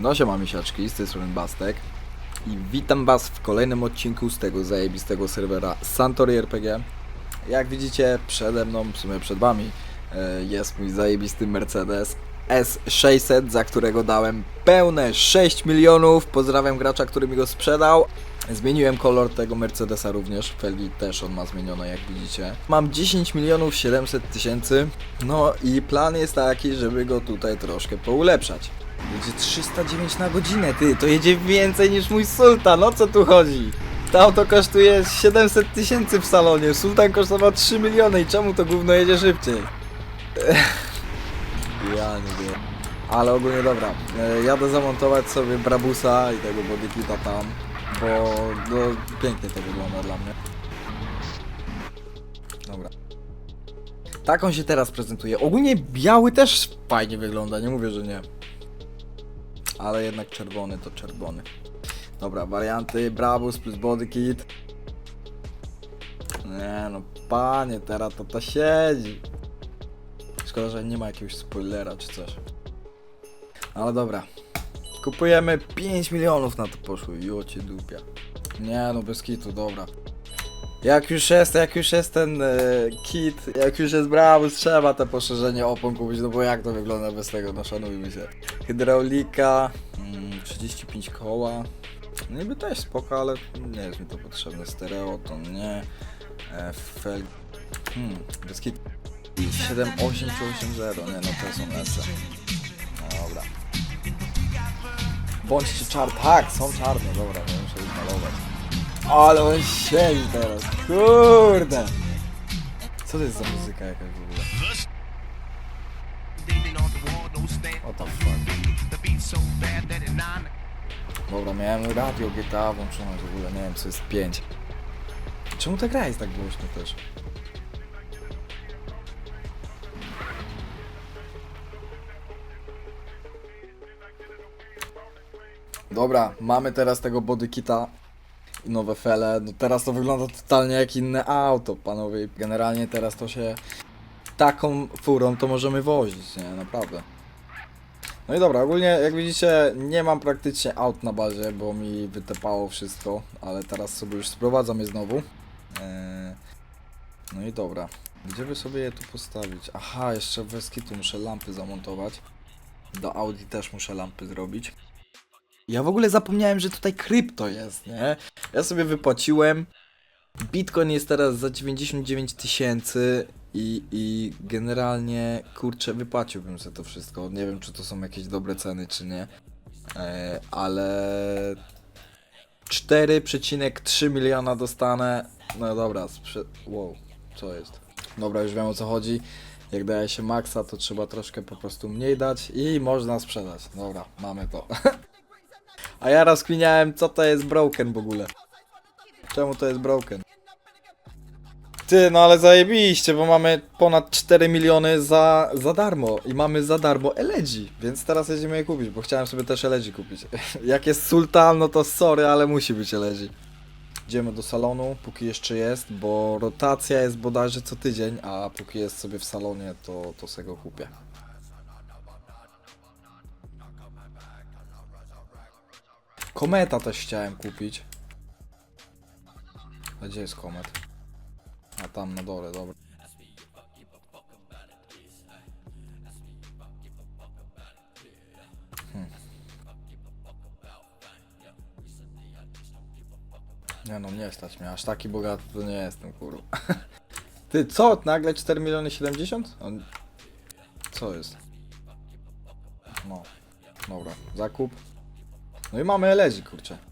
No siema misiaczki, z tej strony Bastek i witam was w kolejnym odcinku z tego zajebistego serwera Santori RPG. Jak widzicie przede mną, w sumie przed wami e, jest mój zajebisty Mercedes S600, za którego dałem pełne 6 milionów. Pozdrawiam gracza, który mi go sprzedał. Zmieniłem kolor tego Mercedesa również, felgi też on ma zmienione jak widzicie. Mam 10 milionów 700 tysięcy, no i plan jest taki, żeby go tutaj troszkę poulepszać. Jedzie 309 na godzinę, ty, to jedzie więcej niż mój Sultan, o co tu chodzi? To auto kosztuje 700 tysięcy w salonie, Sultan kosztował 3 miliony i czemu to gówno jedzie szybciej? Ja nie wiem. Ale ogólnie dobra, e, jadę zamontować sobie Brabusa i tego bodykita tam, bo no, pięknie to wygląda dla mnie. Dobra. Tak on się teraz prezentuje. Ogólnie biały też fajnie wygląda, nie mówię, że nie. Ale jednak czerwony to czerwony. Dobra, warianty Brabus plus bodykit. Nie no, panie, teraz to to siedzi. Szkoda, że nie ma jakiegoś spoilera czy coś. Ale dobra. Kupujemy 5 milionów na to poszło. Jocie dupia. Nie no, bez kitu, dobra. Jak już jest, jak już jest ten e, kit, jak już jest Brabus, trzeba te poszerzenie opon kupić, no bo jak to wygląda bez tego, no szanujmy się. Hydraulika, mm, 35 koła. Niby też spoko, ale nie jest mi to potrzebne. Stereo to nie. E, fel... Hmm, kitu. 78 czy 80, nie no te są lepsze. No dobra. Bądźcie czarne, tak, są czarne, dobra, nie muszę ich malować. Ale on siedzi teraz, kurde! Co to jest za muzyka jakaś w ogóle? What the fuck? Dobra, miałem radio GTA włączone w ogóle, nie wiem co jest 5. Czemu ta gra jest tak głośno też? Dobra, mamy teraz tego bodykita i nowe fele. No teraz to wygląda totalnie jak inne auto, panowie. Generalnie teraz to się taką furą to możemy wozić, nie? Naprawdę. No i dobra, ogólnie jak widzicie nie mam praktycznie aut na bazie, bo mi wytepało wszystko, ale teraz sobie już sprowadzam je znowu. Eee, no i dobra, gdzie by sobie je tu postawić? Aha, jeszcze w Eskitu muszę lampy zamontować. Do Audi też muszę lampy zrobić. Ja w ogóle zapomniałem, że tutaj krypto jest, nie? Ja sobie wypłaciłem. Bitcoin jest teraz za 99 tysięcy i, i generalnie, kurczę, wypłaciłbym sobie to wszystko. Nie wiem, czy to są jakieś dobre ceny, czy nie. E, ale 4,3 miliona dostanę. No dobra, sprze- wow, co jest? Dobra, już wiem o co chodzi. Jak daje się maksa, to trzeba troszkę po prostu mniej dać i można sprzedać. Dobra, mamy to. A ja rozkminiałem, co to jest broken w ogóle. Czemu to jest broken? Ty, no ale zajebiście, bo mamy ponad 4 miliony za, za darmo i mamy za darmo Eledzi, więc teraz jedziemy je kupić, bo chciałem sobie też Eledzi kupić. Jak jest Sultan, no to sorry, ale musi być Eledzi. Idziemy do salonu, póki jeszcze jest, bo rotacja jest bodajże co tydzień, a póki jest sobie w salonie, to, to sobie go kupię. Kometa też chciałem kupić. A gdzie jest komet? A tam na dole, dobra. Hmm. Nie no, nie stać mnie, aż taki bogaty to nie jestem, kurwa. Ty, co? Nagle 4 miliony 70? On... Co jest? No, dobra, zakup. No i mamy Elezi, kurczę.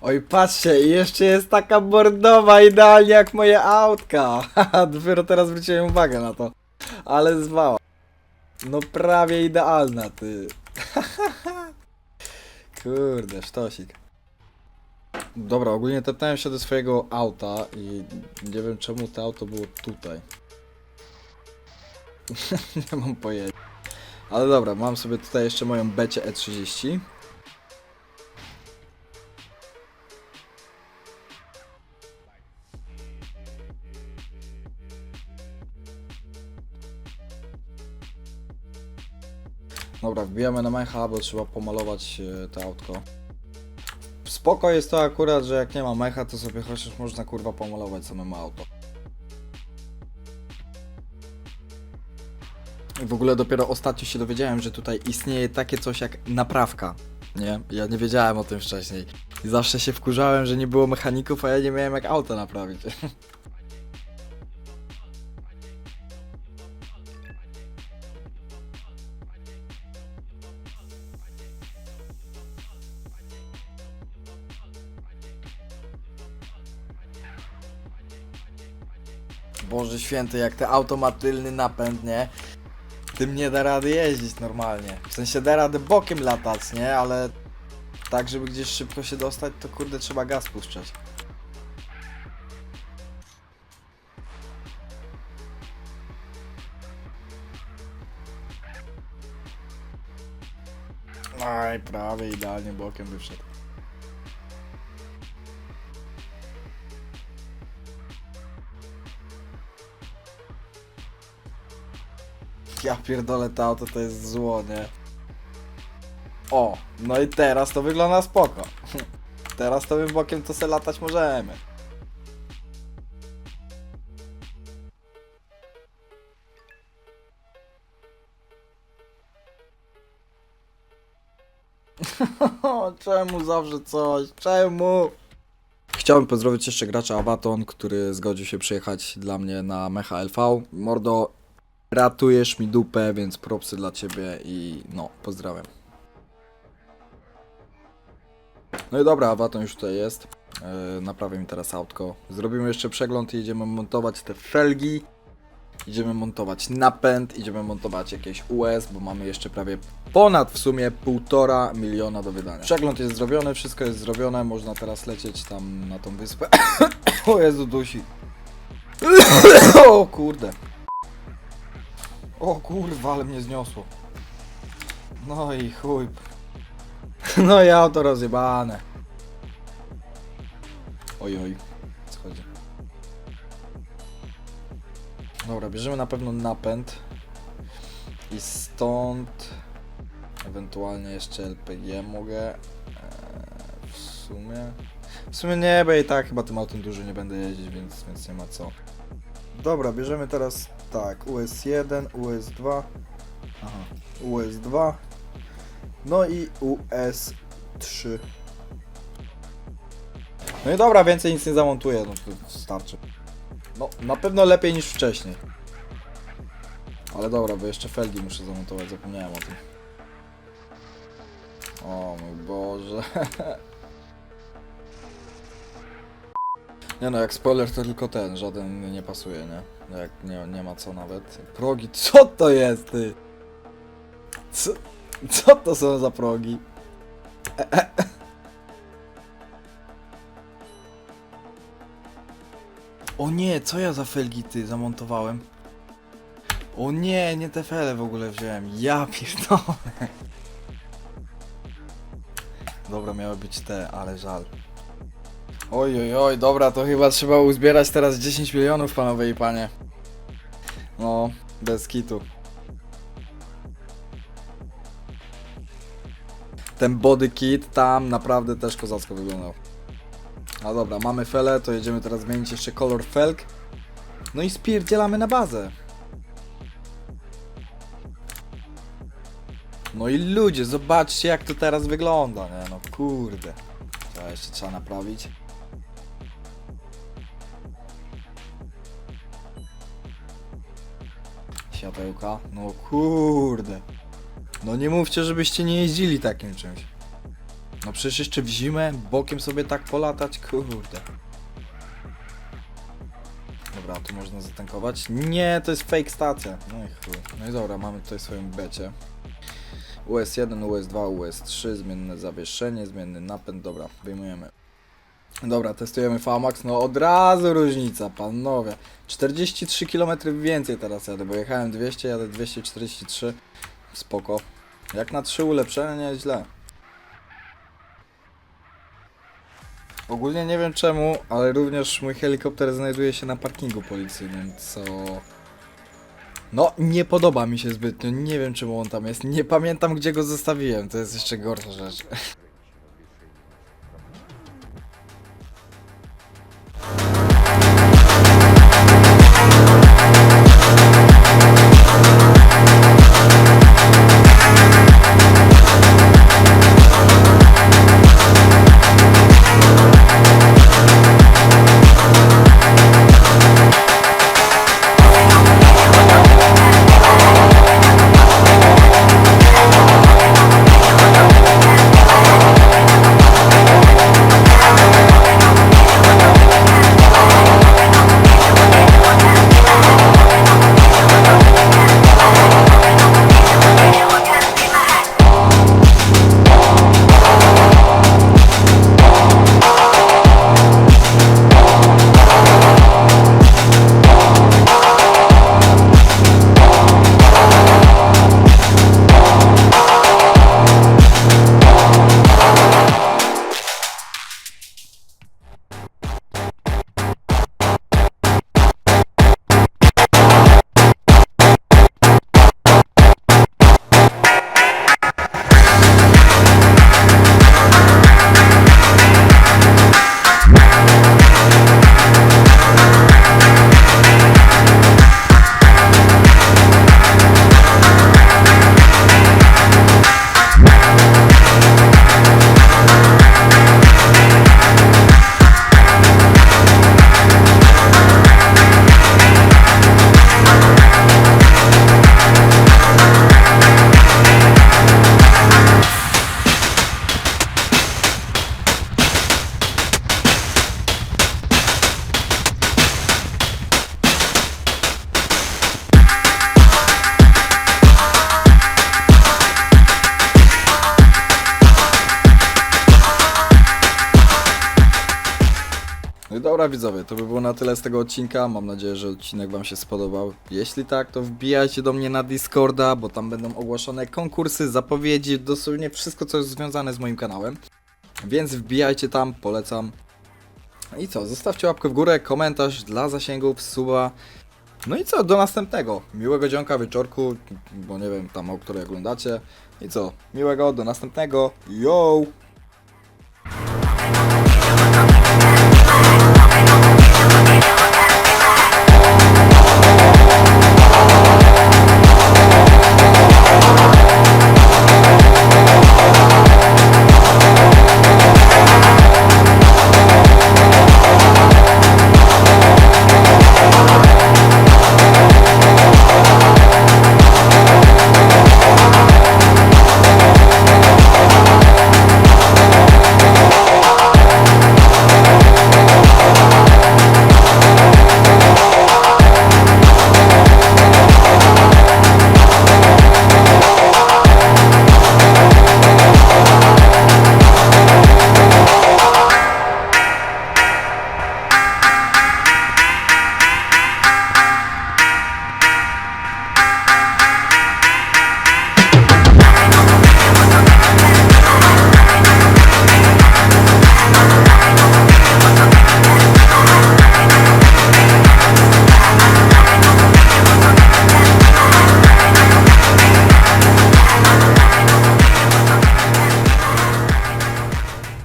Oj, patrzcie, jeszcze jest taka bordowa, idealnie jak moje autka. Dopiero teraz zwróciłem uwagę na to. Ale zwała. No prawie idealna, ty. Kurde, sztosik. Dobra, ogólnie tepnąłem się do swojego auta i nie wiem czemu to auto było tutaj. nie mam pojęcia. Ale dobra, mam sobie tutaj jeszcze moją becie E30. Wbijamy na mecha, bo trzeba pomalować e, to autko. Spoko jest to akurat, że jak nie ma mecha, to sobie chociaż można kurwa pomalować samemu auto. W ogóle dopiero ostatnio się dowiedziałem, że tutaj istnieje takie coś jak naprawka. Nie? Ja nie wiedziałem o tym wcześniej. I zawsze się wkurzałem, że nie było mechaników, a ja nie miałem jak auto naprawić. Boże święty, jak te auto ma tylny napęd, nie? Tym nie da rady jeździć normalnie. W sensie da rady bokiem latać, nie? Ale tak, żeby gdzieś szybko się dostać, to kurde trzeba gaz puszczać. Aj, prawie idealnie bokiem wyszedł. Ja pierdolę, to auto to jest zło, nie? O, no i teraz to wygląda spoko. Teraz to my bokiem to se latać możemy. Czemu zawsze coś? Czemu? Chciałbym pozdrowić jeszcze gracza Abaton, który zgodził się przyjechać dla mnie na Mecha LV. Mordo, ratujesz mi dupę, więc propsy dla ciebie i no, pozdrawiam. No i dobra, Abaton już tutaj jest. Yy, naprawię mi teraz autko. Zrobimy jeszcze przegląd i idziemy montować te felgi. Idziemy montować napęd, idziemy montować jakieś US, bo mamy jeszcze prawie ponad w sumie półtora miliona do wydania. Przegląd jest zrobiony, wszystko jest zrobione, można teraz lecieć tam na tą wyspę. o Jezu, dusi. o kurde. O kurwa, ale mnie zniosło. No i chuj. No i auto rozjebane. Oj, oj. Co chodzi? Dobra, bierzemy na pewno napęd. I stąd ewentualnie jeszcze LPG mogę. Eee, w sumie. W sumie nie, bo i tak chyba tym autem dużo nie będę jeździć, więc, więc nie ma co. Dobra, bierzemy teraz tak, US1, US2, aha, US2, no i US3. No i dobra, więcej nic nie zamontuję, no to starczy. No, na pewno lepiej niż wcześniej. Ale dobra, bo jeszcze felgi muszę zamontować, zapomniałem o tym. O mój Boże. Nie no, jak spoiler to tylko ten, żaden nie pasuje, nie? Jak nie, nie ma co nawet. Progi, co to jest ty? Co, co to są za progi? E, e. O nie, co ja za felgi ty zamontowałem? O nie, nie te fele w ogóle wziąłem. Ja pierdolę. Dobra, miały być te, ale żal. Oj, oj, oj, dobra, to chyba trzeba uzbierać teraz 10 milionów, panowie i panie. No, bez kitu. Ten body kit tam naprawdę też kozacko wyglądał. A dobra, mamy felę, to jedziemy teraz zmienić jeszcze kolor felg. No i spierdzielamy na bazę. No i ludzie, zobaczcie jak to teraz wygląda, nie? No kurde. To jeszcze trzeba naprawić. Światełka. No kurde. No nie mówcie, żebyście nie jeździli takim czymś. No przecież jeszcze w zimę bokiem sobie tak polatać, kurde. Dobra, tu można zatankować. Nie, to jest fake stacja. No i chuj. No i dobra, mamy tutaj swoją becie. US1, US2, US3, zmienne zawieszenie, zmienny napęd, dobra, wyjmujemy. Dobra, testujemy VMAX, no od razu różnica, panowie. 43 km więcej teraz jadę, bo jechałem 200, jadę 243. Spoko. Jak na 3 ulepszenia, nieźle. Ogólnie nie wiem czemu, ale również mój helikopter znajduje się na parkingu policyjnym, co No, nie podoba mi się zbytnio, nie wiem czemu on tam jest, nie pamiętam gdzie go zostawiłem, to jest jeszcze gorsza rzecz. No i dobra widzowie, to by było na tyle z tego odcinka. Mam nadzieję, że odcinek Wam się spodobał. Jeśli tak, to wbijajcie do mnie na Discorda, bo tam będą ogłoszone konkursy, zapowiedzi, dosłownie wszystko, co jest związane z moim kanałem. Więc wbijajcie tam, polecam. I co, zostawcie łapkę w górę, komentarz dla zasięgów, suba. No i co, do następnego. Miłego dzionka, wieczorku, bo nie wiem tam o której oglądacie. I co, miłego, do następnego. Yo!